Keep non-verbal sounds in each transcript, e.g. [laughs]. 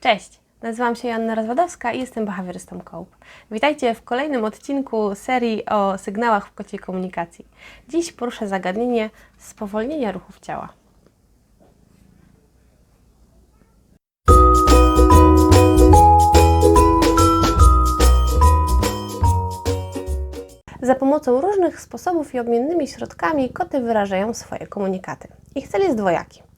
Cześć, nazywam się Joanna Rozwadowska i jestem behawiorystą COPE. Witajcie w kolejnym odcinku serii o sygnałach w kociej komunikacji. Dziś poruszę zagadnienie spowolnienia ruchów ciała. Za pomocą różnych sposobów i odmiennymi środkami koty wyrażają swoje komunikaty. Ich cel jest dwojaki.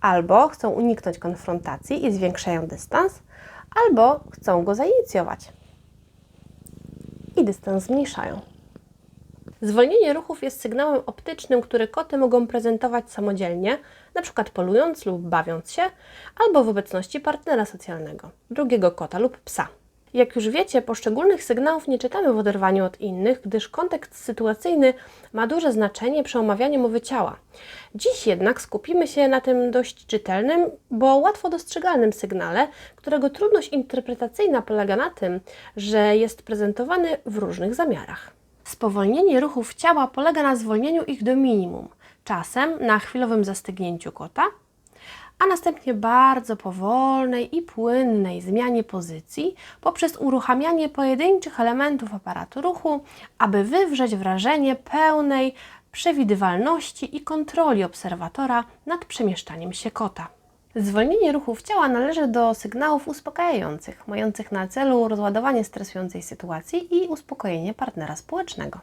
Albo chcą uniknąć konfrontacji i zwiększają dystans, albo chcą go zainicjować i dystans zmniejszają. Zwolnienie ruchów jest sygnałem optycznym, który koty mogą prezentować samodzielnie, np. polując lub bawiąc się, albo w obecności partnera socjalnego, drugiego kota lub psa. Jak już wiecie, poszczególnych sygnałów nie czytamy w oderwaniu od innych, gdyż kontekst sytuacyjny ma duże znaczenie przy omawianiu mowy ciała. Dziś jednak skupimy się na tym dość czytelnym, bo łatwo dostrzegalnym sygnale, którego trudność interpretacyjna polega na tym, że jest prezentowany w różnych zamiarach. Spowolnienie ruchów ciała polega na zwolnieniu ich do minimum, czasem na chwilowym zastygnięciu kota, a następnie bardzo powolnej i płynnej zmianie pozycji poprzez uruchamianie pojedynczych elementów aparatu ruchu, aby wywrzeć wrażenie pełnej przewidywalności i kontroli obserwatora nad przemieszczaniem się kota. Zwolnienie ruchów ciała należy do sygnałów uspokajających, mających na celu rozładowanie stresującej sytuacji i uspokojenie partnera społecznego.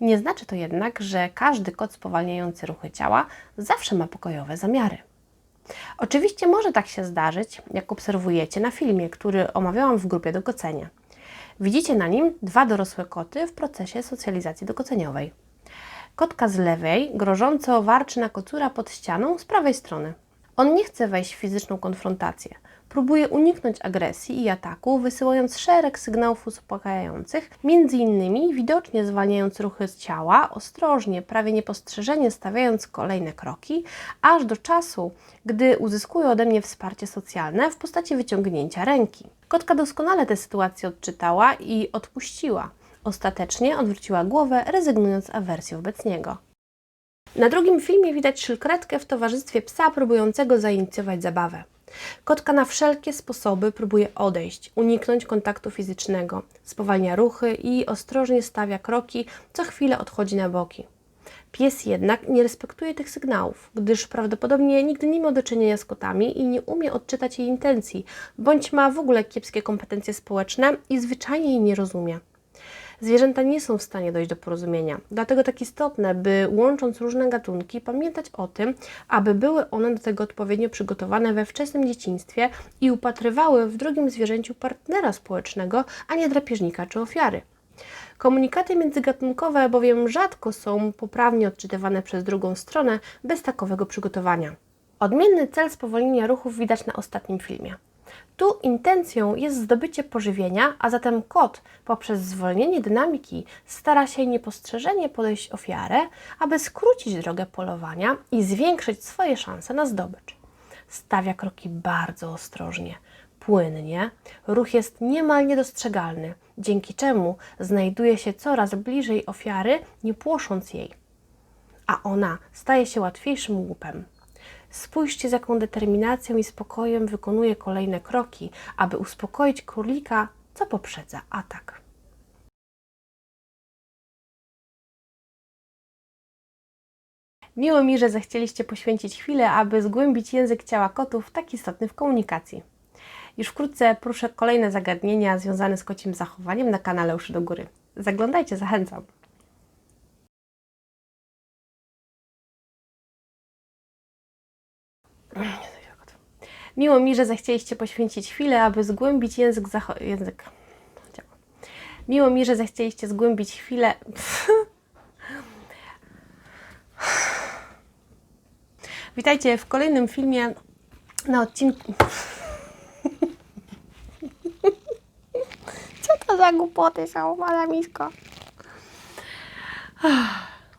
Nie znaczy to jednak, że każdy kot spowalniający ruchy ciała zawsze ma pokojowe zamiary. Oczywiście może tak się zdarzyć, jak obserwujecie na filmie, który omawiałam w grupie do kocenia. Widzicie na nim dwa dorosłe koty w procesie socjalizacji dokoceniowej. Kotka z lewej grożąco warczy na kocura pod ścianą z prawej strony. On nie chce wejść w fizyczną konfrontację. Próbuje uniknąć agresji i ataku, wysyłając szereg sygnałów uspokajających, innymi widocznie zwalniając ruchy z ciała, ostrożnie, prawie niepostrzeżenie stawiając kolejne kroki, aż do czasu, gdy uzyskuje ode mnie wsparcie socjalne w postaci wyciągnięcia ręki. Kotka doskonale tę sytuację odczytała i odpuściła. Ostatecznie odwróciła głowę, rezygnując z awersji wobec niego. Na drugim filmie widać szylkretkę w towarzystwie psa próbującego zainicjować zabawę. Kotka na wszelkie sposoby próbuje odejść, uniknąć kontaktu fizycznego, spowalnia ruchy i ostrożnie stawia kroki, co chwilę odchodzi na boki. Pies jednak nie respektuje tych sygnałów, gdyż prawdopodobnie nigdy nie miał do czynienia z kotami i nie umie odczytać jej intencji, bądź ma w ogóle kiepskie kompetencje społeczne i zwyczajnie jej nie rozumie. Zwierzęta nie są w stanie dojść do porozumienia, dlatego tak istotne, by łącząc różne gatunki, pamiętać o tym, aby były one do tego odpowiednio przygotowane we wczesnym dzieciństwie i upatrywały w drugim zwierzęciu partnera społecznego, a nie drapieżnika czy ofiary. Komunikaty międzygatunkowe bowiem rzadko są poprawnie odczytywane przez drugą stronę bez takowego przygotowania. Odmienny cel spowolnienia ruchów widać na ostatnim filmie. Tu intencją jest zdobycie pożywienia, a zatem kot poprzez zwolnienie dynamiki stara się niepostrzeżenie podejść ofiarę, aby skrócić drogę polowania i zwiększyć swoje szanse na zdobycz. Stawia kroki bardzo ostrożnie, płynnie, ruch jest niemal niedostrzegalny, dzięki czemu znajduje się coraz bliżej ofiary, nie płosząc jej. A ona staje się łatwiejszym łupem. Spójrzcie, z jaką determinacją i spokojem wykonuje kolejne kroki, aby uspokoić królika, co poprzedza atak. Miło mi, że zechcieliście poświęcić chwilę, aby zgłębić język ciała kotów, tak istotny w komunikacji. Już wkrótce poruszę kolejne zagadnienia związane z kocim zachowaniem na kanale Uszy do Góry. Zaglądajcie, zachęcam. Miło mi, że zechcieliście poświęcić chwilę, aby zgłębić język zacho- język. Miło mi, że zechcieliście zgłębić chwilę. [laughs] Witajcie w kolejnym filmie na odcinku. Co to za głupoty są, malamisko?